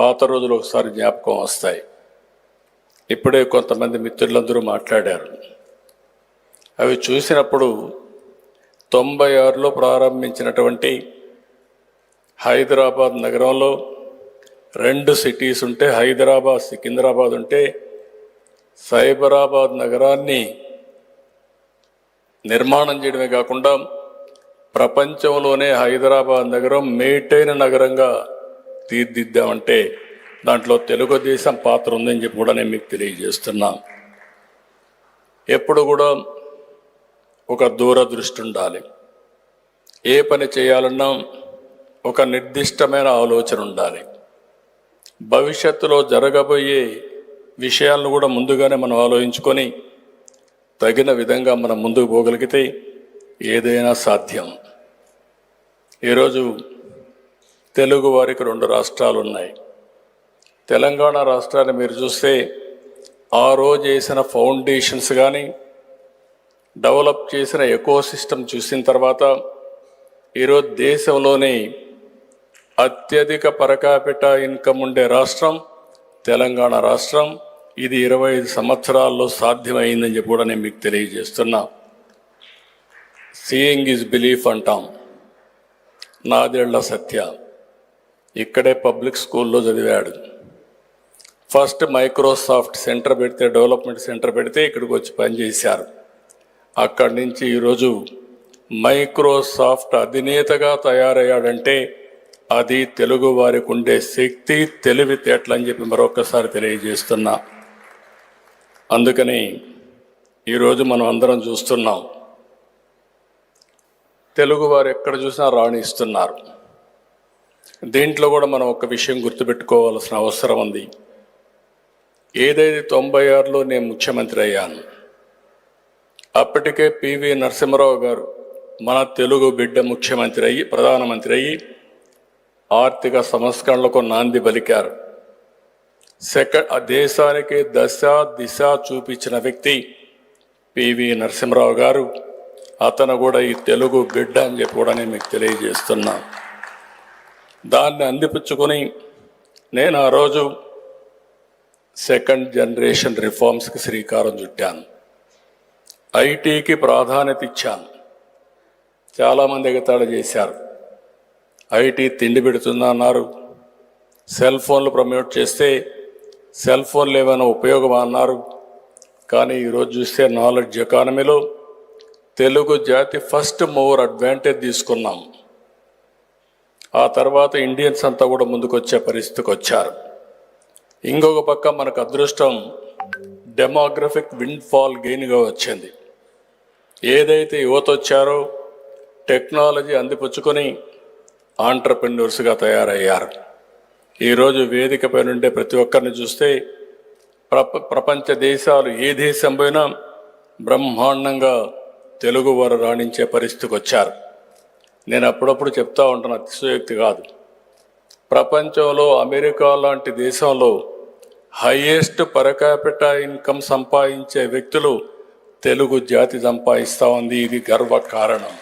పాత రోజులు ఒకసారి జ్ఞాపకం వస్తాయి. ఇప్పుడే కొంతమంది మిత్రులందరూ మాట్లాడారు. అవి చూసినప్పుడు తొంభై ఆరులో ప్రారంభించినటువంటి హైదరాబాద్ నగరంలో రెండు సిటీస్ ఉంటే హైదరాబాద్ సికింద్రాబాద్ ఉంటే సైబరాబాద్ నగరాన్ని నిర్మాణం చేయడమే కాకుండా ప్రపంచంలోనే హైదరాబాద్ నగరం మేటైన నగరంగా తీర్దిద్దామంటే దాంట్లో తెలుగుదేశం పాత్ర ఉందని చెప్పి కూడా నేను మీకు తెలియజేస్తున్నా. ఎప్పుడు కూడా ఒక దూరదృష్టి ఉండాలి. ఏ పని చేయాలన్నా ఒక నిర్దిష్టమైన ఆలోచన ఉండాలి. భవిష్యత్తులో జరగబోయే విషయాలను కూడా ముందుగానే మనం ఆలోచించుకొని తగిన విధంగా మనం ముందుకు పోగలిగితే ఏదైనా సాధ్యం. ఈరోజు తెలుగు వారికి రెండు రాష్ట్రాలు ఉన్నాయి. తెలంగాణ రాష్ట్రాన్ని మీరు చూస్తే ఆ రోజు వేసిన ఫౌండేషన్స్ కానీ డెవలప్ చేసిన ఎకో సిస్టమ్ చూసిన తర్వాత ఈరోజు దేశంలోని అత్యధిక పరకాపిట ఇన్కమ్ ఉండే రాష్ట్రం తెలంగాణ రాష్ట్రం. ఇది ఇరవై ఐదు సంవత్సరాల్లో సాధ్యమైందని చెప్పి కూడా నేను మీకు తెలియజేస్తున్నా. సీయింగ్ ఈజ్ బిలీఫ్ అంటాం. నాదేళ్ళ సత్య. ఇక్కడే పబ్లిక్ స్కూల్లో చదివాడు. ఫస్ట్ మైక్రోసాఫ్ట్ సెంటర్ పెడితే డెవలప్మెంట్ సెంటర్ పెడితే ఇక్కడికి వచ్చి పనిచేశారు అక్కడి నుంచి ఈరోజు మైక్రోసాఫ్ట్ అధినేతగా తయారయ్యాడంటే అది తెలుగు వారికి ఉండే శక్తి తెలివితేటలు అని చెప్పి మరొకసారి తెలియజేస్తున్నా. అందుకని ఈరోజు మనం అందరం చూస్తున్నాం. తెలుగు వారు ఎక్కడ చూసినా రాణిస్తున్నారు. దీంట్లో కూడా మనం ఒక విషయం గుర్తుపెట్టుకోవాల్సిన అవసరం ఉంది. ఏదైతే తొంభై ఆరులో నేను ముఖ్యమంత్రి అయ్యాను అప్పటికే పివి నరసింహరావు గారు మన తెలుగు బిడ్డ ముఖ్యమంత్రి అయ్యి ప్రధానమంత్రి అయ్యి ఆర్థిక సంస్కరణలకు నాంది పలికారు. సెకండ్ ఆ దేశానికి దశ దిశ చూపించిన వ్యక్తి పివి నరసింహరావు గారు. అతను కూడా ఈ తెలుగు బిడ్డ అని చెప్పి కూడా నేను మీకు తెలియజేస్తున్నాను దాన్ని అందిపుచ్చుకొని నేను ఆ రోజు సెకండ్ జనరేషన్ రిఫార్మ్స్కి శ్రీకారం చుట్టాను. ఐటీకి ప్రాధాన్యత ఇచ్చాను. చాలామంది ఎగతాళి చేశారు. ఐటీ తిండి పెడుతుందా అన్నారు. సెల్ ఫోన్లు ప్రమోట్ చేస్తే సెల్ ఫోన్లు ఏమైనా ఉపయోగమా అన్నారు. కానీ ఈరోజు చూస్తే నాలెడ్జ్ ఎకానమీలో తెలుగు జాతి ఫస్ట్ మూవర్ అడ్వాంటేజ్ తీసుకున్నాం. ఆ తర్వాత ఇండియన్స్ అంతా కూడా ముందుకొచ్చే పరిస్థితికి వచ్చారు. ఇంకొక పక్క మనకు అదృష్టం డెమోగ్రఫిక్ విండ్ ఫాల్ గెయిన్గా వచ్చింది. ఏదైతే యువత వచ్చారో టెక్నాలజీ అందిపుచ్చుకొని ఆంటర్ప్రెన్యూర్స్గా తయారయ్యారు. ఈరోజు వేదికపై నుండే ప్రతి ఒక్కరిని చూస్తే ప్రప ప్రపంచ దేశాలు ఏ దేశం పోయినా బ్రహ్మాండంగా తెలుగు వారు రాణించే పరిస్థితికి వచ్చారు. నేను అప్పుడప్పుడు చెప్తా ఉంటాను అతిశయోక్తి కాదు. ప్రపంచంలో అమెరికా లాంటి దేశంలో హైయెస్ట్ పరకాపిట ఇన్కమ్ సంపాదించే వ్యక్తులు తెలుగు జాతి సంపాదిస్తూ ఉంది. ఇది గర్వ కారణం